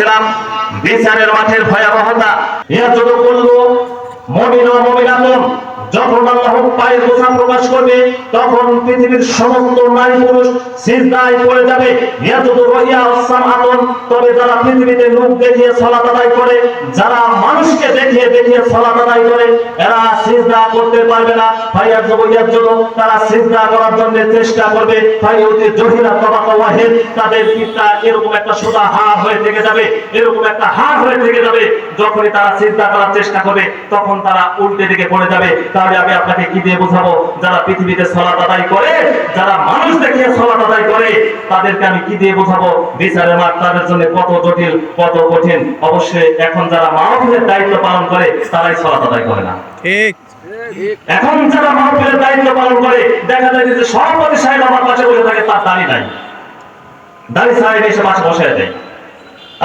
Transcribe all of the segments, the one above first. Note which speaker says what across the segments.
Speaker 1: বলছিলাম, বিচারের মাঠের ভয়াবহতা। ইহা যত করল, মমিন ও মমিনাতন যখন আল্লাহ পায়ের বোঝা প্রকাশ করবে, তখন পৃথিবীর সমস্ত নারী পুরুষ সিজদায় পড়ে যাবে। তবে যারা পৃথিবীতে লোক দেখিয়ে সালাত আদায় করে, যারা মানুষকে দেখিয়ে দেখিয়ে সালাত আদায় করে, এরা সিজদা করতে পারবে না। ভাইয়ার জবইয়ার জন্য তারা সিজদা করার জন্য চেষ্টা করবে। ভাই অতি জহিরা তবাকা ওয়াহিদ, তাদের পিতা এরকম একটা সোজা হাড় হয়ে থেকে যাবে, এরকম একটা হাড় হয়ে থেকে যাবে। যখনই তারা চিন্তা করার চেষ্টা করবে, তখন তারা উল্টে দিকে পড়ে যাবে। তাহলে আমি আপনাকে কি দিয়ে বোঝাবো? যারা পৃথিবীতে সলাত আদায় করে, যারা মানুষ দেখিয়ে সলাত আদায় করে, তাদেরকে আমি কি দিয়ে বোঝাবো? বিচারের মাঠ তাদের জন্য কত জটিল, কত কঠিন। অবশ্যই এখন যারা মাহফিলের দায়িত্ব পালন করে, তারাই সলাত আদায় করে না।
Speaker 2: ঠিক।
Speaker 1: এখন যারা মাহফিলের দায়িত্ব পালন করে, দেখা যায় যে সভাপতি সাহেব আমার পাশে বসে থাকে, তার দাঁড়ি নাই। দাঁড়ি সাহেব এসে পাশে বসে দেয়।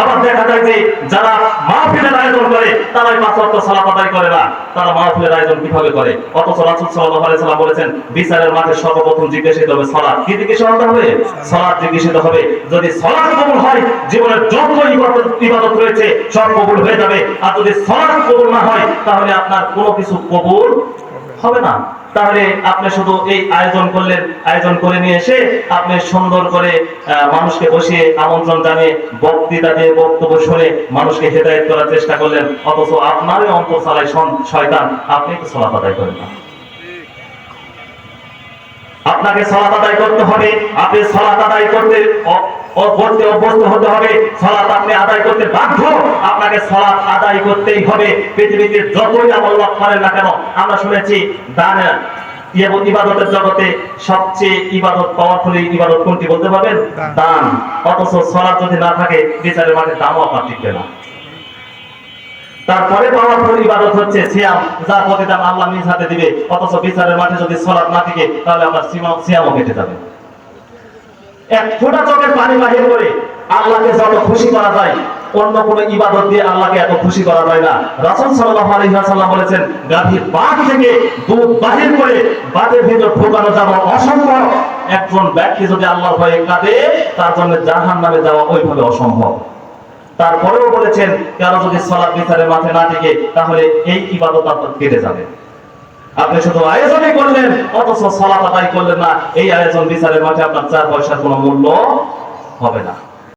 Speaker 1: আবার দেখা যায় যে যারা করে তারাই পাঁচ অর্থ সালাত আদায় করে না। তারা মাহফিলের আয়োজন কীভাবে করে? অথচ রাসুল সাল্লাহ আলাইহি সাল্লাম বলেছেন বিচারের মাঠে সর্বপ্রথম জিজ্ঞাসিত হবে সালাত। কি জিজ্ঞাসা হবে? সালাত জিজ্ঞাসিত হবে যদি সালাত কবুল হয় জীবনের যত ইবাদত ইবাদত রয়েছে সব কবুল হয়ে যাবে। আর যদি সালাত কবুল না হয় তাহলে আপনার কোনো কিছু কবুল হবে না। তাহলে আপনি শুধু এই আয়োজন করলেন, আয়োজন করে নিয়ে এসে আপনি সুন্দর করে মানুষকে বসিয়ে আমন্ত্রণ জানিয়ে বক্তৃতা দিয়ে বক্তব্য শুনে মানুষকে হেদায়ত করার চেষ্টা করলেন। অথচ আপনারই অন্তর চালায় শয়তান, আপনি তো সলাত আদায় করেন না। আপনাকে সলাত আদায় করতে হবে, আপনি সলাত আদায় করতে অ- অভ্যস্ত হতে হবে সলাত আপনি আদায় করতে বাধ্য। আপনাকে সলাত আদায় করতেই হবে। পৃথিবীতে যতই আমল্লাহ করেন না কেন আমরা শুনেছি দান ইবাদতের জগতে সবচেয়ে ইবাদত পাওয়ারফুল ইবাদত কোনটি বলতে পারবেন?
Speaker 2: দান।
Speaker 1: অথচ সলাত যদি না থাকে বিচারের মাঠে দামও আপনার টিকবে না। তারপরে পাওয়ারফুল ইবাদত হচ্ছে সিয়াম। যার প্রতিদান আল্লাহ নিজ হাতে দিবে। অথচ বিচারের মাঠে যদি সলাৎ না থাকে তাহলে সিমা- সিয়ামও কেটে যাবে। এক ফোঁটা চোখের পানি বাহির করে আল্লাহকে যত খুশি করা যায়, অন্য কোনো ইবাদত দিয়ে আল্লাহকে এত খুশি করা যায় না। রাসূল সাল্লাল্লাহু আলাইহি ওয়াসাল্লাম বলেছেন, গাভীর বাঘ থেকে দুধ বাহির করে বাঘের ভিতর ঢোকানো যাওয়া অসম্ভব। একজন ব্যক্তি যদি আল্লাহর ভয়ে কাঁদে, তার জন্য জাহান্নামে যাওয়া ওইভাবে অসম্ভব। তারপরেও বলেছেন কারও যদি সলাৎ বিচারের মাঠে না টিকে তাহলে এই ইবাদত আপনার কেটে যাবে। আপনি শুধু আয়োজনই করলেন, অথচ সলাপাতাই করলেন না। এই আয়োজন বিচারের মাঠে আপনার চার পয়সার কোনো মূল্য হবে না।